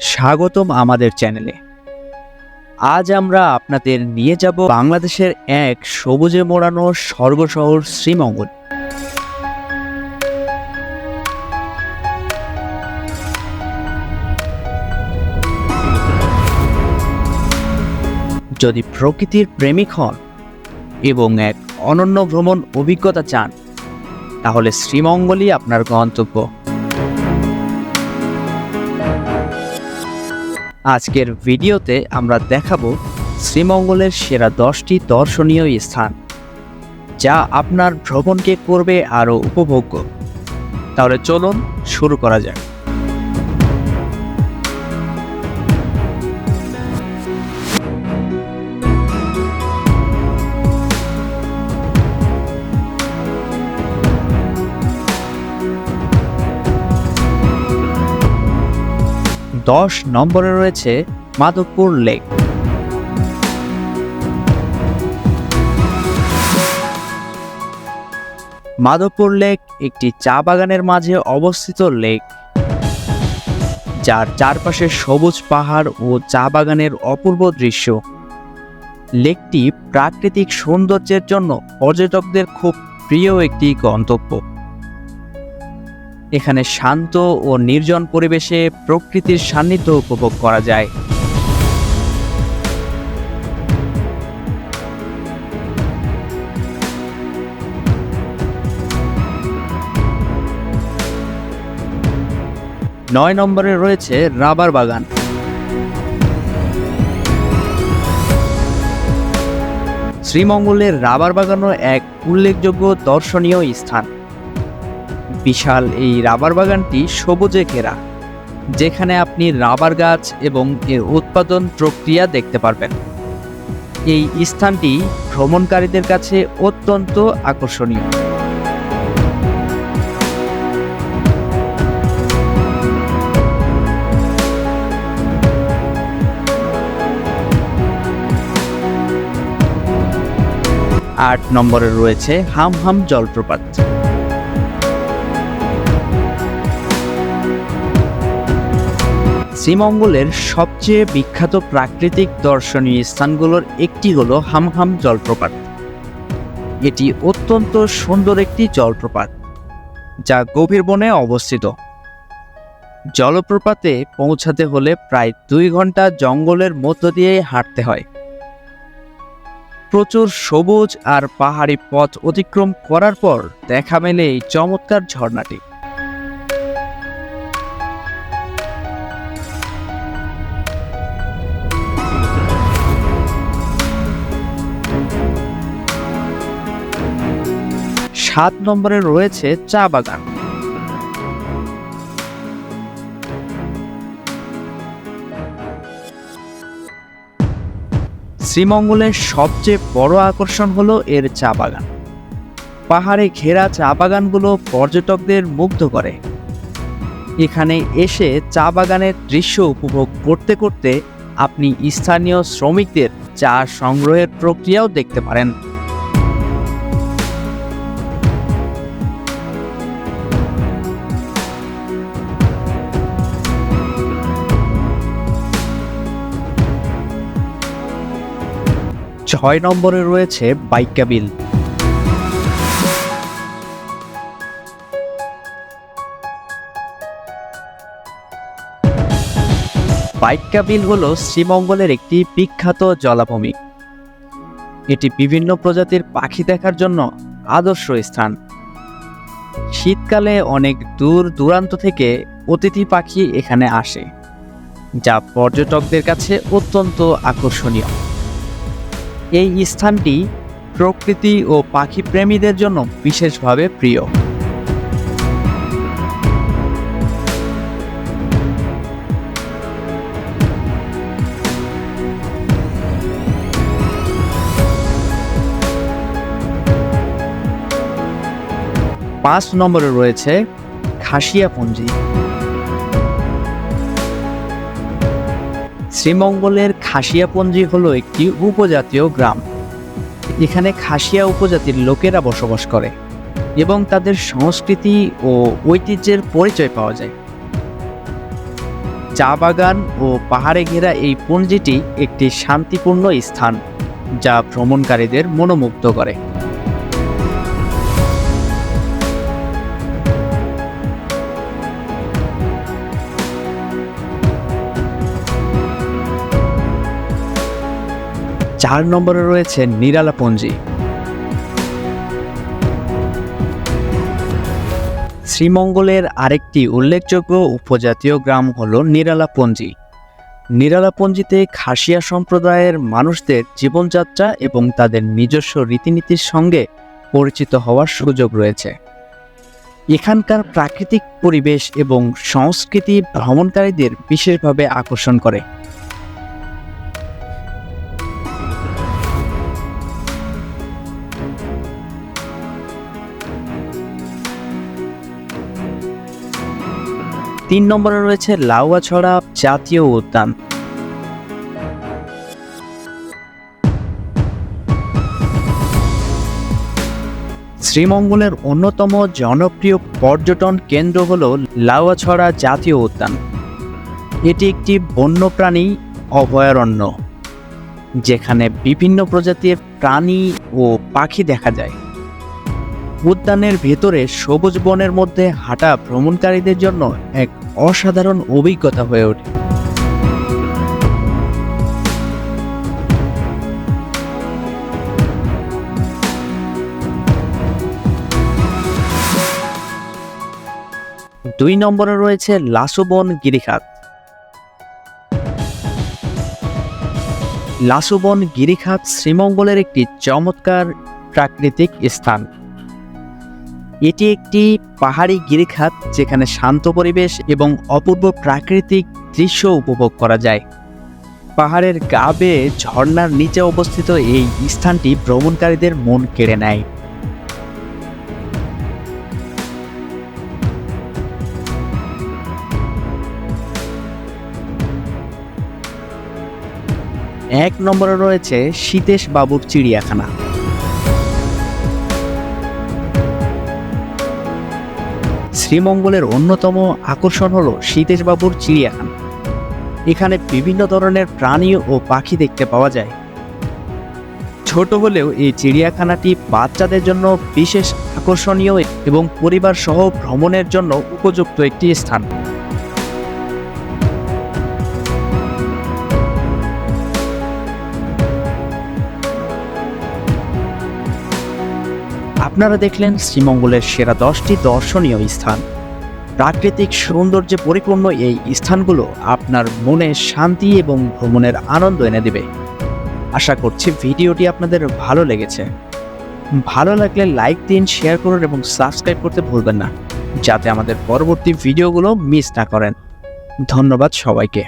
স্বাগতম আমাদের চ্যানেলে। আজ আমরা আপনাদের নিয়ে যাব বাংলাদেশের এক সবুজে মোড়ানো স্বর্গ শহর শ্রীমঙ্গল। যদি প্রকৃতির প্রেমিক হন এবং এক অনন্য ভ্রমণ অভিজ্ঞতা চান, তাহলে শ্রীমঙ্গলই আপনার গন্তব্য। আজকের ভিডিওতে আমরা দেখাবো শ্রীমঙ্গলের সেরা দশটি দর্শনীয় স্থান, যা আপনার ভ্রমণকে করবে আরও উপভোগ্য। তাহলে চলুন শুরু করা যাক। দশ নম্বরে রয়েছে মাধবপুর লেক। মাধবপুর লেক একটি চা বাগানের মাঝে অবস্থিত লেক, যার চারপাশে সবুজ পাহাড় ও চা বাগানের অপূর্ব দৃশ্য। লেকটি প্রাকৃতিক সৌন্দর্যের জন্য পর্যটকদের খুব প্রিয় একটি গন্তব্য। এখানে শান্ত ও নির্জন পরিবেশে প্রকৃতির সান্নিধ্য উপভোগ করা যায়। নয় নম্বরে রয়েছে রাবার বাগান। শ্রীমঙ্গলের রাবার বাগানও এক উল্লেখযোগ্য দর্শনীয় স্থান। বিশাল এই রাবার বাগানটি সবুজে ঘেরা, যেখানে আপনি রাবার গাছ এবং এর উৎপাদন প্রক্রিয়া দেখতে পারবেন। এই স্থানটি ভ্রমণকারীদের কাছে অত্যন্ত আকর্ষণীয়। আট নম্বরে রয়েছে হাম হাম জলপ্রপাত। শ্রীমঙ্গলের সবচেয়ে বিখ্যাত প্রাকৃতিক দর্শনীয় স্থানগুলোর একটি হলো হামহাম জলপ্রপাত। এটি অত্যন্ত সুন্দর একটি জলপ্রপাত, যা গভীর বনে অবস্থিত। জলপ্রপাতে পৌঁছাতে হলে প্রায় দুই ঘণ্টা জঙ্গলের মধ্য দিয়ে হাঁটতে হয়। প্রচুর সবুজ আর পাহাড়ি পথ অতিক্রম করার পর দেখা মেলে এই চমৎকার ঝর্ণাটি। সাত নম্বরে রয়েছে চা বাগান। শ্রীমঙ্গলের সবচেয়ে বড় আকর্ষণ হলো এর চা বাগান। পাহাড়ে ঘেরা চা বাগানগুলো পর্যটকদের মুগ্ধ করে। এখানে এসে চা বাগানের দৃশ্য উপভোগ করতে করতে আপনি স্থানীয় শ্রমিকদের চা সংগ্রহের প্রক্রিয়াও দেখতে পারেন। ছয় নম্বরে রয়েছে বাইকা বিল। বিল হল শ্রীমঙ্গলের একটি বিখ্যাত জলাভূমি। এটি বিভিন্ন প্রজাতির পাখি দেখার জন্য আদর্শ স্থান। শীতকালে অনেক দূর দূরান্ত থেকে অতিথি পাখি এখানে আসে, যা পর্যটকদের কাছে অত্যন্ত আকর্ষণীয়। এই স্থানটি প্রকৃতি ও পাখি প্রেমীদের জন্য বিশেষভাবে প্রিয়। পাঁচ নম্বরে রয়েছে খাসিয়াপুঞ্জি। শ্রীমঙ্গলের খাসিয়াপঞ্জি হলো একটি উপজাতীয় গ্রাম। এখানে খাসিয়া উপজাতির লোকেরা বসবাস করে এবং তাদের সংস্কৃতি ও ঐতিহ্যের পরিচয় পাওয়া যায়। চা বাগান ও পাহাড়ে ঘেরা এই পঞ্জিটি একটি শান্তিপূর্ণ স্থান যা ভ্রমণকারীদের মনোমুগ্ধ করে। চার নম্বরে রয়েছে নিরালাপঞ্জি। শ্রীমঙ্গলের আরেকটি উল্লেখযোগ্য উপজাতীয় গ্রাম হল নিরালাপঞ্জি। নিরালাপঞ্জিতে খাসিয়া সম্প্রদায়ের মানুষদের জীবনযাত্রা এবং তাদের নিজস্ব রীতিনীতির সঙ্গে পরিচিত হওয়ার সুযোগ রয়েছে। এখানকার প্রাকৃতিক পরিবেশ এবং সংস্কৃতি ভ্রমণকারীদের বিশেষভাবে আকর্ষণ করে। তিন নম্বরে রয়েছে লাউয়াছড়া জাতীয় উদ্যান। শ্রীমঙ্গলের অন্যতম জনপ্রিয় পর্যটন কেন্দ্র হল লাউয়াছড়া জাতীয় উদ্যান। এটি একটি বন্যপ্রাণী অভয়ারণ্য, যেখানে বিভিন্ন প্রজাতির প্রাণী ও পাখি দেখা যায়। উদ্যানের ভেতরে সবুজ বনের মধ্যে হাঁটা ভ্রমণকারীদের জন্য এক অসাধারণ অভিজ্ঞতা হয়ে ওঠে। দুই নম্বরে রয়েছে লাসুবন গিরিখাত। লাসুবন গিরিখাত শ্রীমঙ্গলের একটি চমৎকার প্রাকৃতিক স্থান। এটি একটি পাহাড়ি গিরিখাত যেখানে শান্ত পরিবেশ এবং অপূর্ব প্রাকৃতিক দৃশ্য উপভোগ করা যায়। পাহাড়ের গা বেয়ে ঝর্ণার নিচে অবস্থিত এই স্থানটি ভ্রমণকারীদের মন কেড়ে নেয়। এক নম্বরে রয়েছে সীতেশ বাবুর চিড়িয়াখানা। শ্রীমঙ্গলের অন্যতম আকর্ষণ হল সীতেশবাবুর চিড়িয়াখানা। এখানে বিভিন্ন ধরনের প্রাণী ও পাখি দেখতে পাওয়া যায়। ছোট হলেও এই চিড়িয়াখানাটি বাচ্চাদের জন্য বিশেষ আকর্ষণীয় এবং পরিবার সহ ভ্রমণের জন্য উপযুক্ত একটি স্থান। আপনারা দেখলেন শ্রীমঙ্গলের সেরা দশটি দর্শনীয় স্থান। প্রাকৃতিক সৌন্দর্যে পরিপূর্ণ এই স্থানগুলো আপনার মনে শান্তি এবং ভ্রমণের আনন্দ এনে দেবে। আশা করছি ভিডিওটি আপনাদের ভালো লেগেছে। ভালো লাগলে লাইক দিন, শেয়ার করুন এবং সাবস্ক্রাইব করতে ভুলবেন না, যাতে আমাদের পরবর্তী ভিডিওগুলো মিস না করেন। ধন্যবাদ সবাইকে।